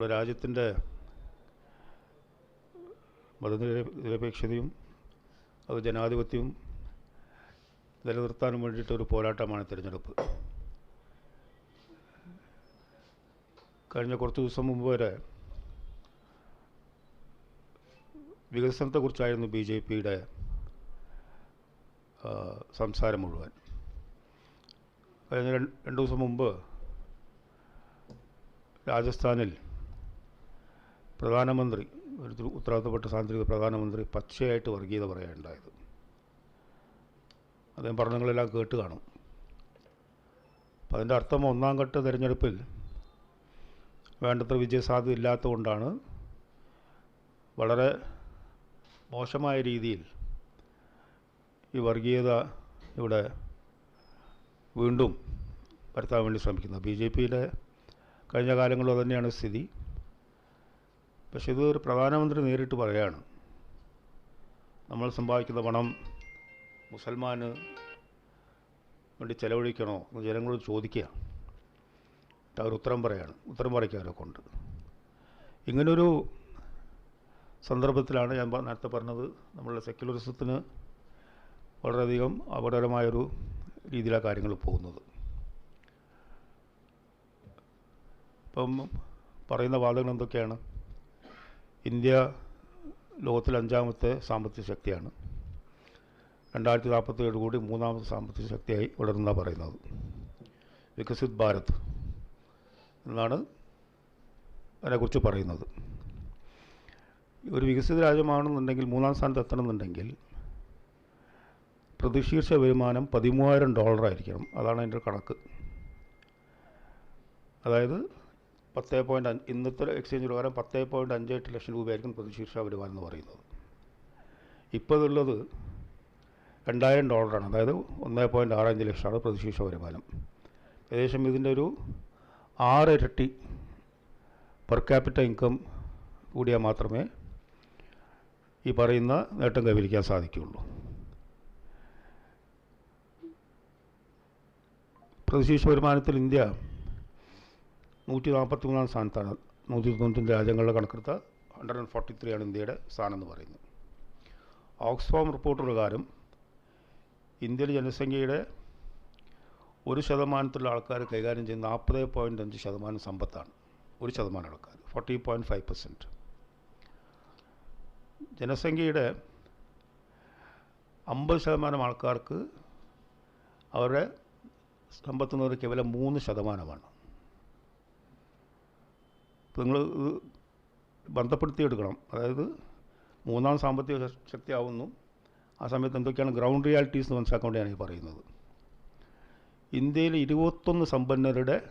നമ്മുടെ രാജ്യത്തിന്റെ മതനിരപേക്ഷതയും അത് ജനാധിപത്യവും നിലനിർത്താനും വേണ്ടിയിട്ടൊരു പോരാട്ടമാണ് തിരഞ്ഞെടുപ്പ്. കഴിഞ്ഞ കുറച്ച് ദിവസം മുമ്പ് വരെ വികസനത്തെക്കുറിച്ചായിരുന്നു ബി ജെ പിയുടെ സംസാരം മുഴുവൻ. കഴിഞ്ഞ രണ്ട് ദിവസം മുമ്പ് രാജസ്ഥാനിൽ പ്രധാനമന്ത്രി ഒരു ഉത്തര- ഉത്തരവാദിത്തപ്പെട്ട സാന്ദ്രിക പ്രധാനമന്ത്രി പച്ചയായിട്ട് വർഗീയത പറയുകയുണ്ടായത് അദ്ദേഹം പറഞ്ഞങ്ങളെല്ലാം കേട്ട് കാണും. അപ്പം അതിന്റെ അർത്ഥം ഒന്നാം ഘട്ട തിരഞ്ഞെടുപ്പിൽ വേണ്ടത്ര വിജയസാധ്യത ഇല്ലാത്തതുകൊണ്ടാണ് വളരെ മോശമായ രീതിയിൽ ഈ വർഗീയത ഇവിടെ വീണ്ടും വരുത്താൻ വേണ്ടി ശ്രമിക്കുന്നത്. ബി ജെ പിയുടെ കഴിഞ്ഞ കാലങ്ങളിലും തന്നെയാണ് സ്ഥിതി. പക്ഷേ ഇത് ഒരു പ്രധാനമന്ത്രി നേരിട്ട് പറയാണ്. നമ്മൾ സമ്പാദിക്കുന്ന പണം മുസൽമാന് വേണ്ടി ചെലവഴിക്കണോ എന്ന് ജനങ്ങളോട് ചോദിക്കുക അവർ ഉത്തരം പറയാണ്. ഉത്തരം പറയിക്കാരെ കൊണ്ട്. ഇങ്ങനൊരു സന്ദർഭത്തിലാണ് ഞാൻ നേരത്തെ പറഞ്ഞത് നമ്മളുടെ സെക്യുലറിസത്തിന് വളരെയധികം അപകടകരമായൊരു രീതിയിലാണ് കാര്യങ്ങൾ പോകുന്നത്. ഇപ്പം പറയുന്ന വാദങ്ങൾ എന്തൊക്കെയാണ്? ഇന്ത്യ ലോകത്തിലെ അഞ്ചാമത്തെ സാമ്പത്തിക ശക്തിയാണ്. രണ്ടായിരത്തി നാൽപ്പത്തേഴ് കൂടി മൂന്നാമത്തെ സാമ്പത്തിക ശക്തിയായി വളരുന്ന പറയുന്നത്. വികസിത് ഭാരത് എന്നാണ് അതിനെക്കുറിച്ച് പറയുന്നത്. ഒരു വികസിത രാജ്യമാണെന്നുണ്ടെങ്കിൽ മൂന്നാം സ്ഥാനത്ത് എത്തണമെന്നുണ്ടെങ്കിൽ പ്രതിശീർഷ വരുമാനം പതിമൂവായിരം ഡോളറായിരിക്കണം. അതാണ് അതിന്റെ കണക്ക്. അതായത് പത്ത് പോയിന്റ് അഞ്ച് ഇന്നത്തെ എക്സ്ചേഞ്ച് പ്രകാരം പത്ത് പോയിന്റ് അഞ്ച് എട്ട് ലക്ഷം രൂപയായിരിക്കും പ്രതിശീർഷ വരുമാനം എന്ന് പറയുന്നത്. ഇപ്പോൾ ഇതുള്ളത് രണ്ടായിരം ഡോളറാണ് അതായത് ഒന്ന് പോയിന്റ് ആറ് അഞ്ച് ലക്ഷമാണ് പ്രതിശീർഷ വരുമാനം. ഏകദേശം ഇതിന്റെ ഒരു ആറ് ഇരട്ടി പെർ ക്യാപിറ്റ ഇൻകം കൂടിയാൽ മാത്രമേ ഈ പറയുന്ന നേട്ടം കൈവരിക്കാൻ സാധിക്കുകയുള്ളൂ. പ്രതിശീർഷ വരുമാനത്തിൽ ഇന്ത്യ നൂറ്റി നാൽപ്പത്തി മൂന്നാം സ്ഥാനത്താണ് നൂറ്റി തൊണ്ണൂറ്റി രാജ്യങ്ങളുടെ കണക്കെടുത്ത ഹൺഡ്രഡ് ആൻഡ് ഫോർട്ടി ത്രീ ആണ് ഇന്ത്യയുടെ സ്ഥാനം എന്ന് പറയുന്നത്. ഓക്സ്ഫോം റിപ്പോർട്ട് പ്രകാരം ഇന്ത്യയിലെ ജനസംഖ്യയുടെ ഒരു ശതമാനത്തിലുള്ള ആൾക്കാർ കൈകാര്യം ചെയ്യുന്ന നാൽപ്പത് പോയിന്റ് അഞ്ച് ശതമാനം സമ്പത്താണ്. ഒരു ശതമാനം ആൾക്കാർ ഫോർട്ടി പോയിന്റ് ഫൈവ് പെർസെന്റ്. ജനസംഖ്യയുടെ അമ്പത് ശതമാനം ആൾക്കാർക്ക് അവരുടെ സമ്പത്ത് നിന്ന് കേവലം മൂന്ന് ശതമാനമാണ്. നിങ്ങൾ ഇത് ബന്ധപ്പെടുത്തിയെടുക്കണം. അതായത് മൂന്നാം സാമ്പത്തിക ശക്തിയാവുന്നു. ആ സമയത്ത് എന്തൊക്കെയാണ് ഗ്രൗണ്ട് റിയാലിറ്റീസ് എന്ന് മനസ്സിലാക്കാൻ വേണ്ടിയാണ് ഈ പറയുന്നത്. ഇന്ത്യയിൽ ഇരുപത്തൊന്ന് സമ്പന്നരുടെ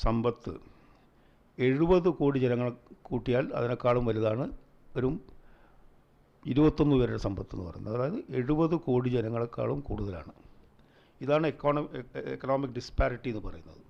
സമ്പത്ത് എഴുപത് കോടി ജനങ്ങൾ കൂട്ടിയാൽ അതിനേക്കാളും വലുതാണ് ഒരു ഇരുപത്തൊന്ന് പേരുടെ സമ്പത്ത് എന്ന് പറയുന്നത്. അതായത് എഴുപത് കോടി ജനങ്ങളെക്കാളും കൂടുതലാണ്. ഇതാണ് എക്കോണമി എക്കണോമിക് ഡിസ്പാരിറ്റി എന്ന് പറയുന്നത്.